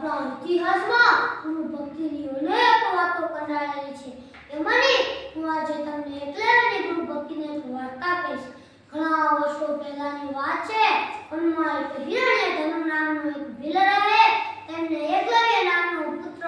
ઇતિહાસમાં ગુરુ ભક્તિની અનેક વાતો કંડારેલી છે. એમાંની હું આજે તમને એકલાની ગુરુ ભક્તિને એક વાર્તા કહીશ. ઘણા વર્ષો પહેલાની વાત છે, હનુમાન હિરણ્ય ધનુ નામનો એક ભીલર રહે તેમને એકલવ્ય નામનો પુત્ર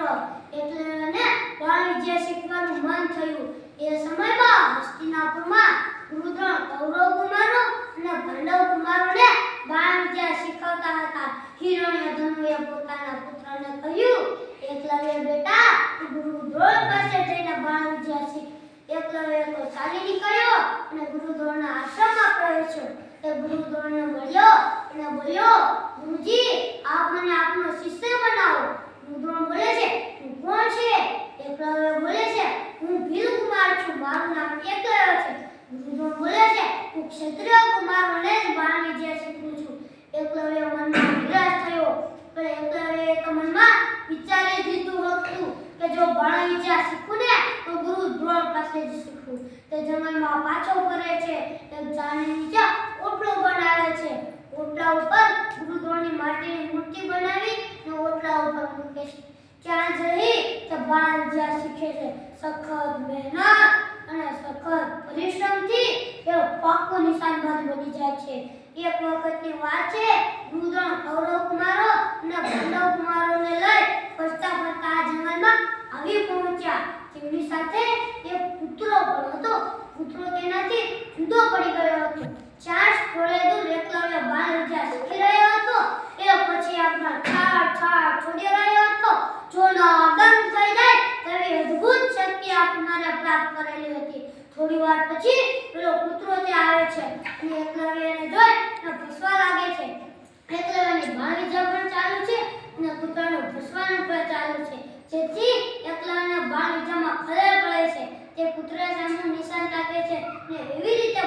એકલવ્યને વાણિજ્ય શીખવાનું મન થયું. એ સમયમાં હસ્તિનાપુરમાં ગુરુદ્રોણ કૌરવ કુમારો અને પાંડવ કુમારોને વાણિજ્ય શીખવતા હતા. હિરણ્ય ધનુએ પોતાના પુત્રને કહ્યું એકલવ્ય બેટા તું ગુરુ દ્રોણ પાસે જઈને બાળ વિદ્યા શીખ એકલવ્ય ચાલી નીકળ્યો અને ગુરુ દ્રોણના આશ્રમમાં પ્રવેશ્યો. તે ગુરુ દ્રોણને મળ્યો અને બોલ્યો ગુરુજી આપ મને આપનો શિષ્ય બનાવો ગુરુ દ્રોણ બોલે છે તું કોણ છે એકલવ્ય બોલે છે હું ભીલ કુમાર છું મારું નામ એકલવ્ય છે ગુરુ દ્રોણ બોલે છે હું ક્ષત્રિય કુમારોને જ બાળ વિદ્યા શીખવું છું એકલવ્ય મનમાં નિરાશ થયો પણ એકલવ્ય એક મનમાં વિચારી લીધું હતું કે જો બાળ વિદ્યા શીખું ને તો ગુરુ દ્રોણ પાસે જ શીખવું તે જંગલમાં પાછો ફરે છે, તે જાણે નીચે ઓટલો બનાવે છે? ઓટલા ઉપર ગુરુદ્વારની માટીની મૂર્તિ બનાવી ને ઓટલા ઉપર મૂકે છે. ત્યાં જઈ? તે બાળ જ્યાં શીખે છે, સખત મહેનત અને સખત પરિશ્રમથી એ પાક્કો નિશાનબાજ બની જાય છે. એક વખતની વાત છે રુદ્રણ કૌરવ કુમારો અને પાંડવ કુમારોને લઈ ફરતા ફરતા આ જંગલમાં આવી પહોંચ્યા તેમની સાથે એક કૂતરો પણ હતો કૂતરો તેનાથી જુદો પડી ગયો હતો ચાર સ્થળે દૂર એકલવ્ય બાળ શીખી રહ્યો હતો, એ પછી આપણા ઠાર ઠાર છોડી રહ્યો હતો. જો દંગ થઈ જાય તેવી અદ્ભુત શક્તિ આપનારે પ્રાપ્ત કરેલી હતી. થોડી વાર પછી પેલો કૂતરો ત્યાં આવે છે અને એકલવ્યને જોઈ અને ભસવા લાગે છે એકલવ્યની બાળ વિદ્યા પણ ચાલુ છે અને કૂતરાનો ભસવાનું પણ ચાલુ છે જેથી એકલવ્યને બાળ વિદ્યામાં ખલેલ પડે છે તે કૂતરા સામે નિશાન તાકે છે ને એવી રીતે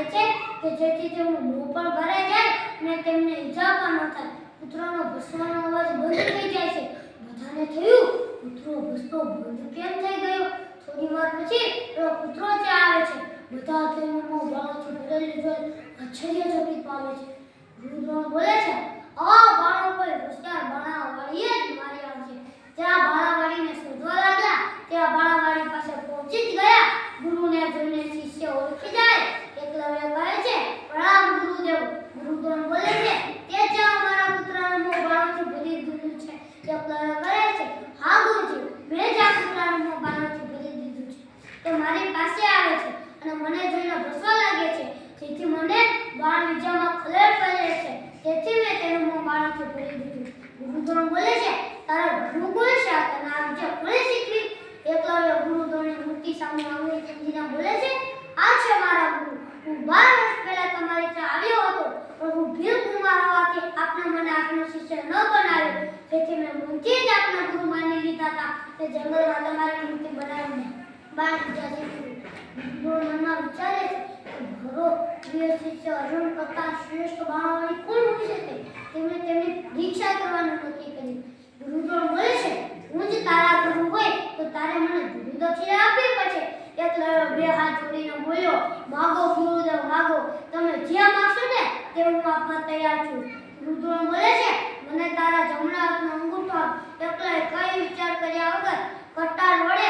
બાણો છે કે જેથી તેમનું મોં પણ ભરાઈ જાય અને તેમને ઈજા પણ ન થાય. કૂતરાનો ભસવાનો અવાજ બંધ થઈ જાય છે. બધાને થયું? કૂતરો ભસતો બંધ કેમ થઈ ગયો? થોડી વાર પછી એ કૂતરો ત્યાં આવે છે. બધા તેનું મોં બાણોથી ભરેલું જોઈ આશ્ચર્યચકિત પામે છે. ગુરુદ્રોણ બોલે છે, આ બાળકોએ હોશિયાર બાણાવાળીએ જ મારી આવશે જ્યાં બાણાવાળીને શોધવા લાગ્યા ત્યાં બાણાવાળી પાસે પહોંચી જ ગયા ગુરુને જોઈને શિષ્ય ઓળખી જાય એકલવ્ય કહે છે પ્રણામ ગુરુદેવ ગુરુદ્રોણ બોલે છે તે જ્યાં અમારા પુત્રનું મોં બાણોથી ભરી દીધું છે એકલવ્ય કહે છે હા ગુરુજી મેં જ આ પુત્રનું મોં બાણોથી ભરી દીધું છે તે મારી પાસે આવે છે અને મને જોઈને ભસવા લાગે છે જેથી મને બાણ વિદ્યામાં ખલેલ પડે છે તેથી મેં તેનું મોં બાણોથી ભરી દીધું ગુરુદ્રોણ બોલે છે, તારા ગુરુ કોણ છે? આ તને આ વિદ્યા કોણે શીખવી? એકલવ્ય ગુરુદ્રોણની મૂર્તિ સામે આંગળી ચીંધીને બોલે છે, આ છે મારા ગુરુ. હું બાર વર્ષ પહેલા તમારી ત્યાં આવ્યો હતો, પણ હું ભીલ કુમાર હોવાથી આપને મને આપનો શિષ્ય ન બનાવ્યો. તેથી મેં મૂર્તિ જ આપના ગુરુ માની લીધા હતા. તે જંગલમાં તમારી મૂર્તિ બનાવીને બાર વિદ્યા શીખવી. ગુરુ મનમાં વિચારે છે ભરો, પ્રિય શિષ્ય અર્જુન કરતા શ્રેષ્ઠ બાણાવાળી કોણ હોઈ શકે? તેમણે તેમની દીક્ષા કરવાનું નક્કી તો બોલે છે? હું જ તારા ગુરુ હોય, તો તારે મને ગુરુ દક્ષિણા આપવી પડશે. એટલે બે હાથ જોડીને બોલ્યો માગો ગુરુદેવ માગો તમે જે માગશો ને તે હું આપવા તૈયાર છું. ગુરુદ્રોણ બોલે છે? મને તારા જમણા હાથનો અંગૂઠો આપ. એટલે કઈ વિચાર કર્યા વગર કટાર વડે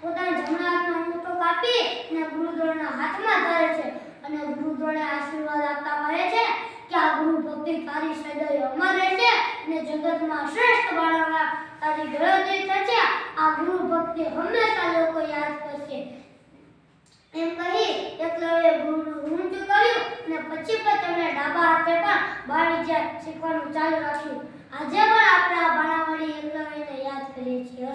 પોતાના જમણા હાથનો અંગૂઠો કાપી અને ગુરુદ્રોણના હાથમાં ધરે છે. અને ગુરુદ્રોણે આશીર્વાદ આપતા કહે છે કે, આ ગુરુ ભક્તિ તારી સદૈવ અમર અને જગતમાં શ્રેષ્ઠ બાળવા તારી ગણતરી થશે, આ ગુરુ ભક્તિ હંમેશા લોકો યાદ કરશે. એમ કહી એકલવ્ય ગુરુનું ઋણ કર્યું અને પછી પણ તેમણે ડાબા હાથે પણ બાળ વિદ્યા શીખવાનું ચાલુ રાખ્યું. આજે પણ આપણે આ બાણાવાળી એકલવ્યને યાદ કરીએ છીએ.